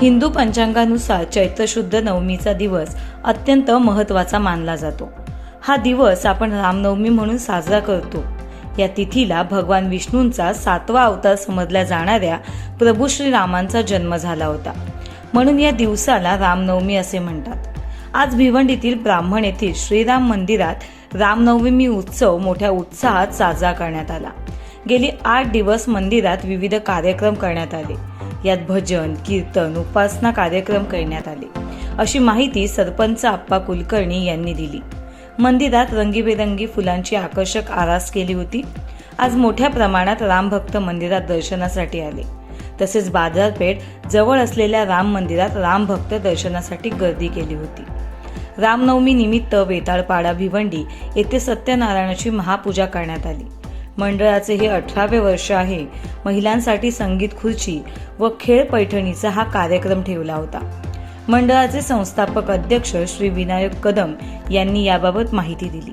हिंदू पंचांगानुसार चैत्र शुद्ध नवमीचा दिवस अत्यंत महत्त्वाचा मानला जातो. हा दिवस आपण रामनवमी म्हणून साजरा करतो. या तिथीला भगवान विष्णूंचा सातवा अवतार समजल्या जाणाऱ्या प्रभू श्रीरामांचा जन्म झाला होता. म्हणून या दिवसाला रामनवमी असे म्हणतात. आज भिवंडीतील ब्राह्मण येथील श्रीराम मंदिरात रामनवमी उत्सव मोठ्या उत्साहात साजरा करण्यात आला. गेली आठ दिवस मंदिरात विविध कार्यक्रम करण्यात आले. यात भजन कीर्तन उपासना कार्यक्रम करण्यात आले. अशी माहिती सरपंच आप्पा कुलकर्णी यांनी दिली. मंदिरात रंगीबेरंगी फुलांची आकर्षक आरास केली होती. आज मोठ्या प्रमाणात रामभक्त मंदिरात दर्शनासाठी आले. तसेच बाजारपेठ जवळ असलेल्या राम मंदिरात रामभक्त दर्शनासाठी गर्दी केली होती. रामनवमी निमित्त वेताळपाडा भिवंडी येथे सत्यनारायणाची महापूजा करण्यात आली. मंडळाचे हे अठरावे वर्ष आहे. महिलांसाठी संगीत खुर्ची व खेळ पैठणीचा हा कार्यक्रम ठेवला होता. मंडळाचे संस्थापक अध्यक्ष श्री विनायक कदम यांनी याबाबत माहिती दिली.